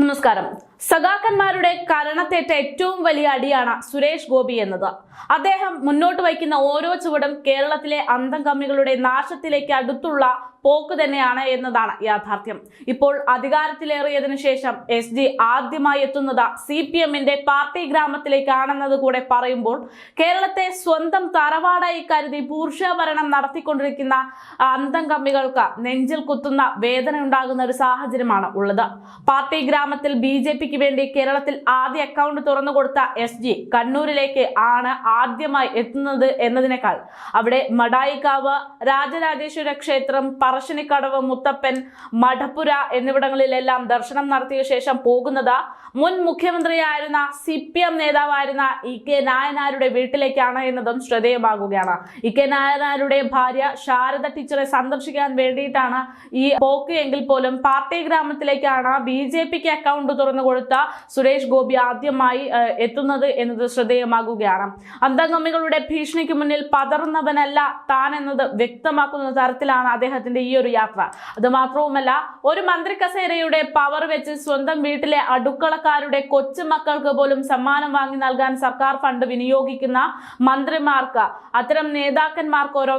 നമസ്കാരം. സഖാക്കന്മാരുടെ കരണത്തേറ്റ ഏറ്റവും വലിയ അടിയാണ് സുരേഷ് ഗോപി എന്നത്. അദ്ദേഹം മുന്നോട്ട് വയ്ക്കുന്ന ഓരോ ചുവടും കേരളത്തിലെ അന്തം കമ്മികളുടെ നാശത്തിലേക്ക് അടുത്തുള്ള പോക്ക് തന്നെയാണ് എന്നതാണ് യാഥാർത്ഥ്യം. ഇപ്പോൾ അധികാരത്തിലേറിയതിനു ശേഷം എസ് ജി ആദ്യമായി എത്തുന്നത് സി പി എമ്മിന്റെ പാർട്ടി ഗ്രാമത്തിലേക്കാണെന്നത് കൂടെ പറയുമ്പോൾ കേരളത്തെ സ്വന്തം തറവാടായി കരുതി ഭരണം നടത്തിക്കൊണ്ടിരിക്കുന്ന അന്തം കമ്മികൾക്ക് നെഞ്ചിൽ കുത്തുന്ന വേദന ഉണ്ടാകുന്ന ഒരു സാഹചര്യമാണ് ഉള്ളത്. പാർട്ടി ഗ്രാമത്തിൽ ബി ജെ പിക്ക് വേണ്ടി കേരളത്തിൽ ആദ്യ അക്കൗണ്ട് തുറന്നു കൊടുത്ത എസ് ജി കണ്ണൂരിലേക്ക് ആണ് ആദ്യമായി എത്തുന്നത് എന്നതിനേക്കാൾ അവിടെ മടായിക്കാവ് രാജരാജേശ്വര ക്ഷേത്രം പറശ്ശിനിക്കടവ് മുത്തപ്പൻ മഠപ്പുര എന്നിവിടങ്ങളിലെല്ലാം ദർശനം നടത്തിയ ശേഷം പോകുന്നത് മുൻ മുഖ്യമന്ത്രിയായിരുന്ന സി പി എം നേതാവായിരുന്ന ഇ കെ നായനാരുടെ വീട്ടിലേക്കാണ് എന്നതും ശ്രദ്ധേയമാകുകയാണ്. ഇ കെ നായനാരുടെ ഭാര്യ ശാരദ ടീച്ചറെ സന്ദർശിക്കാൻ വേണ്ടിയിട്ടാണ് ഈ പോക്ക് എങ്കിൽ പോലും പാർട്ടി ഗ്രാമത്തിലേക്കാണ് ബി ജെ പിക്ക് അക്കൗണ്ട് തുറന്നു കൊടുത്ത സുരേഷ് ഗോപി ആദ്യമായി എത്തുന്നത് എന്നത് ശ്രദ്ധേയമാകുകയാണ്. അന്തംഗമികളുടെ ഭീഷണിക്ക് മുന്നിൽ പതറുന്നവനല്ല താൻ എന്നത് വ്യക്തമാക്കുന്ന തരത്തിലാണ് അദ്ദേഹത്തിന്റെ ഈ ഒരു യാത്ര. അത് മാത്രവുമല്ല ഒരു മന്ത്രി കസേരയുടെ പവർ വെച്ച് സ്വന്തം വീട്ടിലെ അടുക്കളക്കാരുടെ കൊച്ചുമക്കൾക്ക് പോലും സമ്മാനം വാങ്ങി നൽകാൻ സർക്കാർ ഫണ്ട് വിനിയോഗിക്കുന്ന മന്ത്രിമാർക്ക് അത്തരം നേതാക്കന്മാർക്ക് ഒരു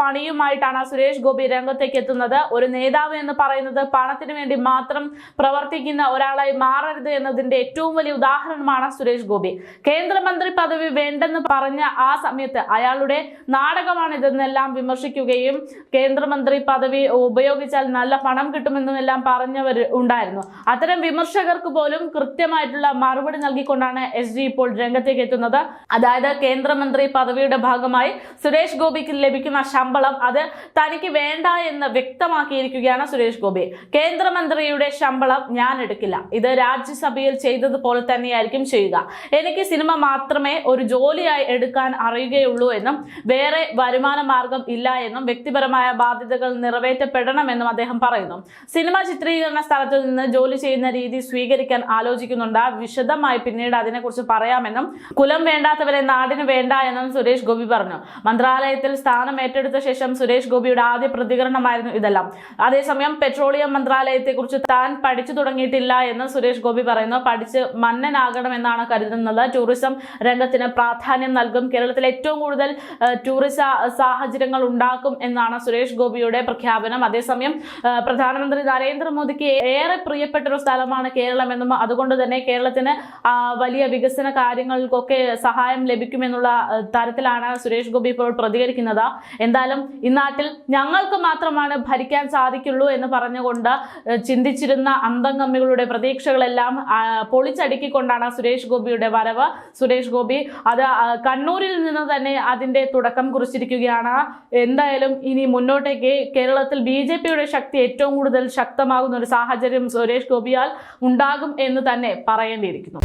പണിയുമായിട്ടാണ് സുരേഷ് ഗോപി രംഗത്തേക്ക് എത്തുന്നത്. ഒരു നേതാവ് എന്ന് പറയുന്നത് പണത്തിന് വേണ്ടി മാത്രം പ്രവർത്തിക്കുന്ന ഒരാളായി മാറരുത് എന്നതിന്റെ ഏറ്റവും വലിയ ഉദാഹരണമാണ് സുരേഷ് ഗോപി. കേന്ദ്രമന്ത്രി പദവി വേണ്ടെന്ന് പറഞ്ഞ ആ സമയത്ത് അയാളുടെ നാടകമാണിതെന്നെല്ലാം വിമർശിക്കുകയും കേന്ദ്രമന്ത്രി പദവി ഉപയോഗിച്ചാൽ നല്ല പണം കിട്ടുമെന്നും എല്ലാം പറഞ്ഞവർ ഉണ്ടായിരുന്നു. അത്തരം വിമർശകർക്ക് പോലും കൃത്യമായിട്ടുള്ള മറുപടി നൽകിക്കൊണ്ടാണ് എസ് ജി ഇപ്പോൾ രംഗത്തേക്ക് എത്തുന്നത്. അതായത് കേന്ദ്രമന്ത്രി പദവിയുടെ ഭാഗമായി സുരേഷ് ഗോപിക്ക് ലഭിക്കുന്ന ശമ്പളം അത് തനിക്ക് വേണ്ട എന്ന് വ്യക്തമാക്കിയിരിക്കുകയാണ് സുരേഷ് ഗോപി. കേന്ദ്രമന്ത്രിയുടെ ശമ്പളം ഞാൻ എടുക്കില്ല. ഇത് രാജ്യസഭയിൽ ചെയ്തതുപോലെ തന്നെയായിരിക്കും ചെയ്യുക. എനിക്ക് സിനിമ മാത്രമേ ഒരു ജോലിയായി എടുക്കാൻ അറിയുകയുള്ളൂ എന്നും വേറെ വരുമാന മാർഗം ഇല്ല എന്നും വ്യക്തിപരമായ ബാധ്യതകൾ നിറവേറ്റപ്പെടണമെന്നും അദ്ദേഹം പറയുന്നു. സിനിമ ചിത്രീകരണ സ്ഥലത്ത് നിന്ന് ജോലി ചെയ്യുന്ന രീതി സ്വീകരിക്കാൻ ആലോചിക്കുന്നുണ്ട്. വിശദമായി പിന്നീട് അതിനെക്കുറിച്ച് പറയാമെന്നും കുലം വേണ്ടാത്തവരെ നാടിന് വേണ്ട എന്നും സുരേഷ് ഗോപി പറഞ്ഞു. മന്ത്രാലയത്തിൽ സ്ഥാനം ഏറ്റെടുത്ത ശേഷം സുരേഷ് ഗോപിയുടെ ആദ്യ പ്രതികരണമായിരുന്നു ഇതെല്ലാം. അതേസമയം പെട്രോളിയം മന്ത്രാലയത്തെക്കുറിച്ച് താൻ പഠിച്ചു തുടങ്ങിയിട്ടില്ല എന്ന് സുരേഷ് ഗോപി പറയുന്നു. പഠിച്ച് മന്നനാകണമെന്നാണ് കരുതുന്നത്. ടൂറിസം രംഗത്തിന് പ്രാധാന്യം നൽകും. കേരളത്തിൽ ഏറ്റവും കൂടുതൽ ടൂറിസ സാഹചര്യങ്ങൾ ഉണ്ടാക്കും എന്നാണ് സുരേഷ് ഗോപിയുടെ പ്രഖ്യാപനം. അതേസമയം പ്രധാനമന്ത്രി നരേന്ദ്രമോദിക്ക് ഏറെ പ്രിയപ്പെട്ട ഒരു സ്ഥലമാണ് കേരളം എന്നും അതുകൊണ്ട് തന്നെ കേരളത്തിന് വലിയ വികസന കാര്യങ്ങൾക്കൊക്കെ സഹായം ലഭിക്കുമെന്നുള്ള തരത്തിലാണ് സുരേഷ് ഗോപി ഇപ്പോൾ പ്രതികരിക്കുന്നത്. എന്തായാലും ഇന്നാട്ടിൽ നാട്ടിൽ ഞങ്ങൾക്ക് മാത്രമാണ് ഭരിക്കാൻ സാധിക്കുള്ളൂ എന്ന് പറഞ്ഞുകൊണ്ട് ചിന്തിച്ചിരുന്ന അന്തംഗമ്മികളുടെ പ്രതീക്ഷകളെല്ലാം പൊളിച്ചടുക്കിക്കൊണ്ടാണ് സുരേഷ് ഗോപിയുടെ വരവ്. സുരേഷ് ഗോപി അത് കണ്ണൂരിൽ നിന്ന് തന്നെ അതിന്റെ തുടക്കം കുറിച്ചിരിക്കുകയാണ്. എന്തായാലും ഇനി മുന്നോട്ടേക്ക് കേരളത്തിൽ ബി ജെ പിയുടെ ശക്തി ഏറ്റവും കൂടുതൽ ശക്തമാകുന്ന ഒരു സാഹചര്യം സുരേഷ് ഗോപിയാൽ ഉണ്ടാകും എന്ന് തന്നെ പറയേണ്ടിയിരിക്കുന്നു.